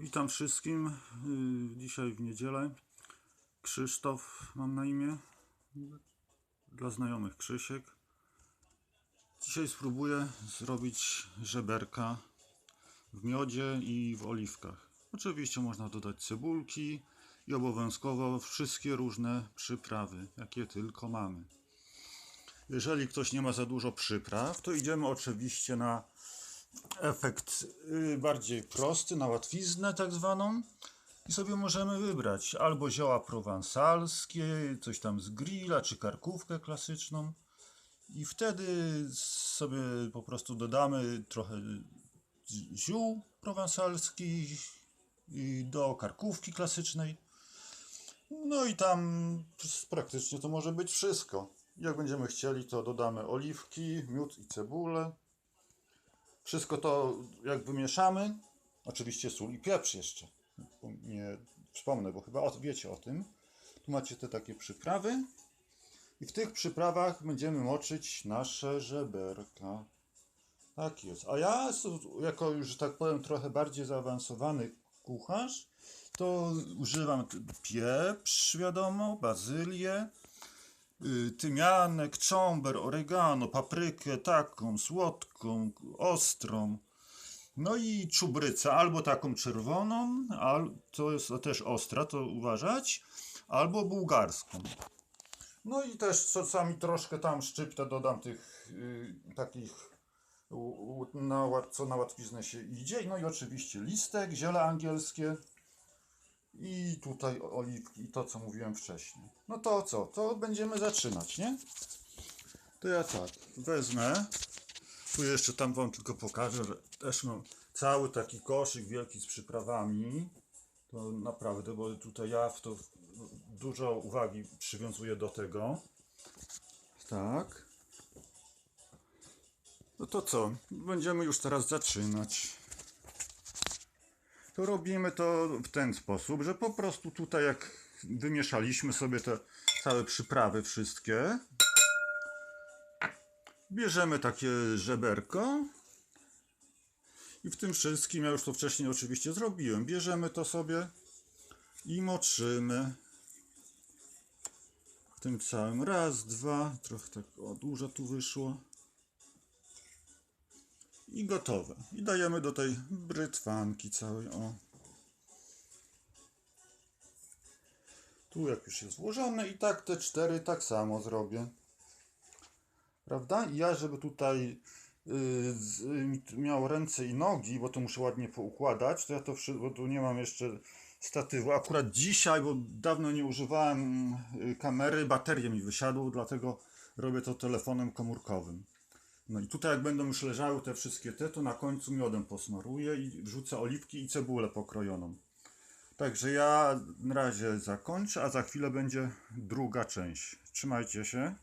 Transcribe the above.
Witam wszystkim. Y, Dzisiaj w niedzielę. Krzysztof mam na imię. Dla znajomych Krzysiek. Dzisiaj spróbuję zrobić żeberka w miodzie i w oliwkach. Oczywiście można dodać cebulki i obowiązkowo wszystkie różne przyprawy, jakie tylko mamy. Jeżeli ktoś nie ma za dużo przypraw, to idziemy oczywiście na efekt y, bardziej prosty, na łatwiznę tak zwaną. I sobie możemy wybrać albo zioła prowansalskie, coś tam z grilla, czy karkówkę klasyczną. I wtedy sobie po prostu dodamy trochę ziół prowansalskich do karkówki klasycznej. No i tam praktycznie to może być wszystko. Jak będziemy chcieli, to dodamy oliwki, miód i cebulę. Wszystko to jak wymieszamy, oczywiście sól i pieprz jeszcze. Nie wspomnę, bo chyba wiecie o tym. Tu macie te takie przyprawy. I w tych przyprawach będziemy moczyć nasze żeberka. Tak jest. A ja, jako już, że tak powiem, trochę bardziej zaawansowany kucharz, to używam pieprz, wiadomo, bazylię, tymianek, czomber, oregano, paprykę taką słodką, ostrą. No i czubrycę, albo taką czerwoną, al, to jest też ostra, to uważać, albo bułgarską. No i też czasami troszkę tam szczyptę dodam tych y, takich, u, u, na, co na łatwiznę się idzie. No i oczywiście listek, ziele angielskie i tutaj oliwki i to, co mówiłem wcześniej. No to co? To będziemy zaczynać, nie? To ja tak, wezmę. Tu jeszcze tam wam tylko pokażę, że też mam cały taki koszyk wielki z przyprawami. To naprawdę, bo tutaj ja w to dużo uwagi przywiązuję do tego. Tak. No to co? Będziemy już teraz zaczynać. To robimy to w ten sposób, że po prostu tutaj jak wymieszaliśmy sobie te całe przyprawy wszystkie, bierzemy takie żeberko i w tym wszystkim, ja już to wcześniej oczywiście zrobiłem, bierzemy to sobie i moczymy. W tym całym raz, dwa, trochę tak o dużo tu wyszło i gotowe. I dajemy do tej brytwanki całej, o. Tu jak już jest włożone i tak te cztery tak samo zrobię. Prawda? I ja, żeby tutaj y, miał ręce i nogi, bo to muszę ładnie poukładać, to ja to wszystko, tu nie mam jeszcze statywu. Akurat dzisiaj, bo dawno nie używałem y, kamery, baterie mi wysiadło, dlatego robię to telefonem komórkowym. No i tutaj jak będą już leżały te wszystkie te, to na końcu miodem posmaruję i wrzucę oliwki i cebulę pokrojoną. Także ja na razie zakończę, a za chwilę będzie druga część. Trzymajcie się.